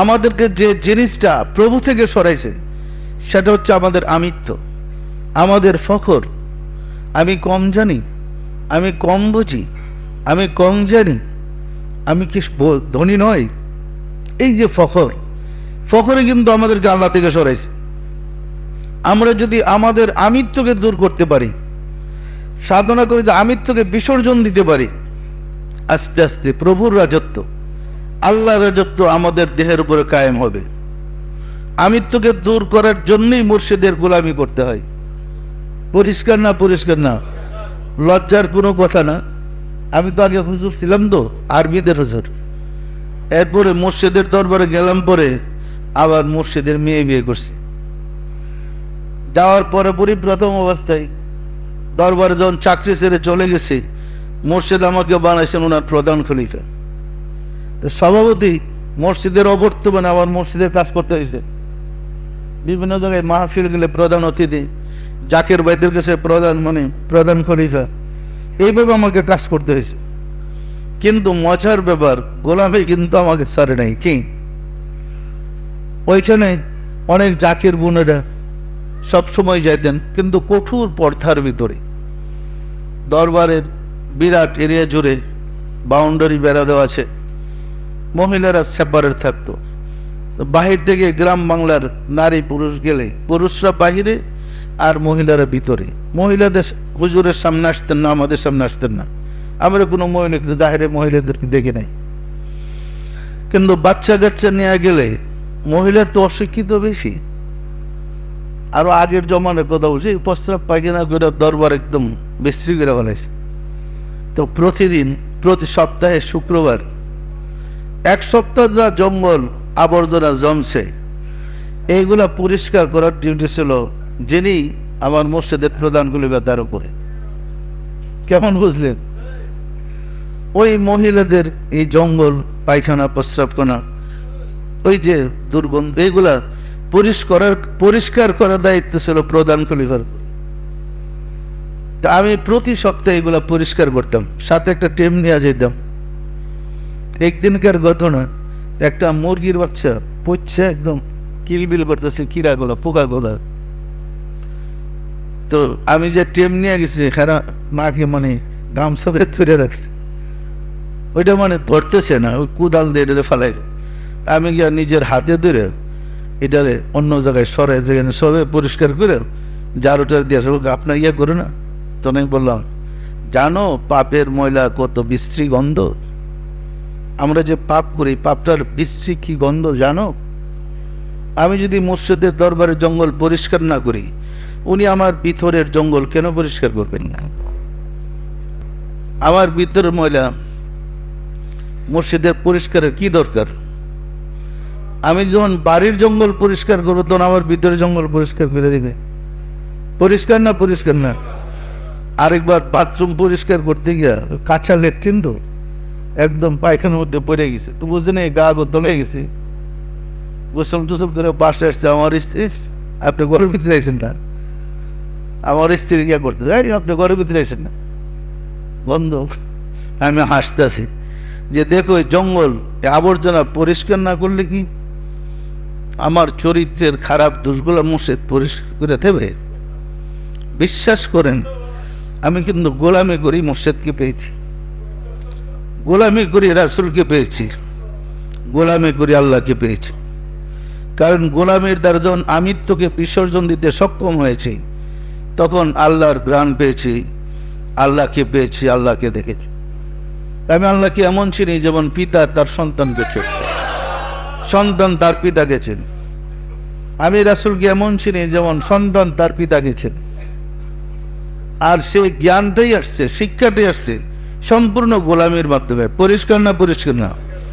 আমাদেরকে যে জিনিসটা প্রভু থেকে সরাইছে, সেটা হচ্ছে আমাদের আমিত্ব, আমাদের ফখর। আমি কম জানি, আমি কম বুঝি, আমি কম জানি, আমি কি ধনী নয় এই যে ফখর, ফখরে কিন্তু আমাদেরকে আল্লাহ থেকে সরাইছে। আমরা যদি আমাদের আমিত্বকে দূর করতে পারি, সাধনা করে যে আমিত্বকে বিসর্জন দিতে পারি, আস্তে আস্তে প্রভুর রাজত্ব আল্লাহ রাজত্ব আমাদের দেহের উপরে কায়েম হবে। আমিত্বকে দূর করার জন্যই মুর্শিদের গোলামি করতে হয়। পরিষ্কার না পরিষ্কার না? লজ্জার কোনো কথা না। আমি তো আগে হুজুর ছিলাম তো, আরবিদের হুজুর। এরপরে মুর্শিদের দরবারে গেলাম পরে আবার মুর্শিদের মেয়ে বিয়ে করছি। যাওয়ার পরে পরই প্রথম অবস্থায় দরবারে যখন চাকরি ছেড়ে চলে গেছে, মুর্শিদ আমাকে বানাইছেন ওনার প্রধান খলিফা। তো স্বভাবতই মসজিদের অবর্তমানে আবার মসজিদের কাজ করতে হয়েছে। বিভিন্ন জায়গায় মাহফিল গেলে প্রধান অতিথি, জাকের বাইদের কাছে প্রধান মানে প্রধান খলিফা। এইভাবে আমাকে কাজ করতে হয়েছে। কিন্তু মজার ব্যাপার, গোলামে কিন্তু আমাকে সারে নাই। কি? ওইখানে অনেক জাকের বোনেরা সব সময় যাইতেন, কিন্তু কঠোর পর্দার ভিতরে। দরবারের বিরাট এরিয়া জুড়ে বাউন্ডারি বেড়া দেওয়া আছে। মহিলারা সেপারেট থাকতো। বাহির থেকে গ্রাম বাংলার নারী পুরুষ গেলে পুরুষরা বাহিরে আর মহিলারা ভিতরে। মহিলাদের হুজুরের সামনে আসতেন না, আমাদের সামনে আসতেন না। আমরা কোনো মহিলাকে জাহেরে মহিলাদেরকে দেখে নাই। কিন্তু বাচ্চা কাচ্চা নেওয়া গেলে মহিলার তো অশিক্ষিত বেশি। আরও আগের জমানের কথা বলছি প্রস্রাব পায়খানা করে দরবার একদম বিশ্রী করে ফেলেছে। তো প্রতিদিন, প্রতি সপ্তাহে শুক্রবার এক সপ্তাহ যা জঙ্গল আবর্জনা জমছে, এইগুলা পরিষ্কার করার ডিউটি ছিল যিনি আমার মসজিদের প্রধানগুলি তার উপরে কেমন বুঝলেন? ওই মহিলাদের এই জঙ্গল, পায়খানা প্রস্রাবখানা ওই যে দুর্গন্ধ, এইগুলা পরিষ্কার পরিষ্কার করার দায়িত্ব ছিল প্রধান তা আমি প্রতি সপ্তাহে এগুলা পরিষ্কার করতাম, সাথে একটা টেম নিয়ে যেতাম। একদিনকার ঘটনা একটা মুরগির বাচ্চা পচ্ছে একদম কিলবিল করতেছে কিরা গোলা পোকা গোলা তো আমি যে টেম নিয়ে গেছি, খারা মাকে মানে গামছা বের করে রাখছে। ওইটা মানে ধরতেছে না, ওই কুদাল দিয়ে ফেলাই আমি গিয়া নিজের হাতে ধরে এটারে অন্য জায়গায় সরে যেখানে সবে পরিষ্কার করে জারুটার দিয়ে আসবে আপনার ইয়ে করে না। তো আমি বললাম, জানো, পাপের ময়লা কত বিশ্রী গন্ধ। আমরা যে পাপ করি, পাপটার বিশ্রী কি গন্ধ জানো? আমি যদি মসজিদের দরবারে জঙ্গল পরিষ্কার না করি, উনি আমার ভিতরের জঙ্গল কেন পরিষ্কার করবেন না? আমার ভিতরের ময়লা মসজিদের পরিষ্কারের কি দরকার? আমি যখন বাড়ির জঙ্গল পরিষ্কার করব, তখন আমার ভিতরে জঙ্গল পরিষ্কার করে দিবে। পরিষ্কার না পরিষ্কার না? আরেকবার বাথরুম পরিষ্কার করতে গিয়া কাঁচা লেট্রিন তো একদম পায়খানার মধ্যে পড়ে গেছে। তো বুঝছেন এই গা বদলে গেছে। গোসল টোসল করে পাশে আসছে আমার স্ত্রী। আপনি ঘরের ভিতরে আছেন না? আমার স্ত্রী ইয়া করতে এই, আপনি ঘরের ভিতরে আছেন না? বন্ধ, আমি হাসতেছি। যে দেখো জঙ্গল আবর্জনা পরিষ্কার না করলে কি? আমার চরিত্রের খারাপ দোষগুলো মুছে পরিষ্কার করে দেবে? বিশ্বাস করেন, আমি কিন্তু গোলামি করি মুর্শেদকে পেয়েছি। গোলামি করি রাসুলকে পেয়েছি। গোলামি করি আল্লাহকে পেয়েছি। কারণ গোলামের দ্বারা যখন আমিত্বকে বিসর্জন দিতে সক্ষম হয়েছি, তখন আল্লাহর গ্রাণ পেয়েছি, আল্লাহকে পেয়েছি, আল্লাহকে দেখেছি। আমি আল্লাহকে এমন চিনি যেমন পিতা তার সন্তানকে চেনে সন্তান তার পিতাকে চেনে। আমি রাসুলকে এমন চিনি যেমন সন্তান তার পিতাকে চেনে। আর সেই জ্ঞানটাই আসছে, শিক্ষাটাই আসছে। সম্পূর্ণ গোলামের মাধ্যমে পরিষ্কার না পরিষ্কার না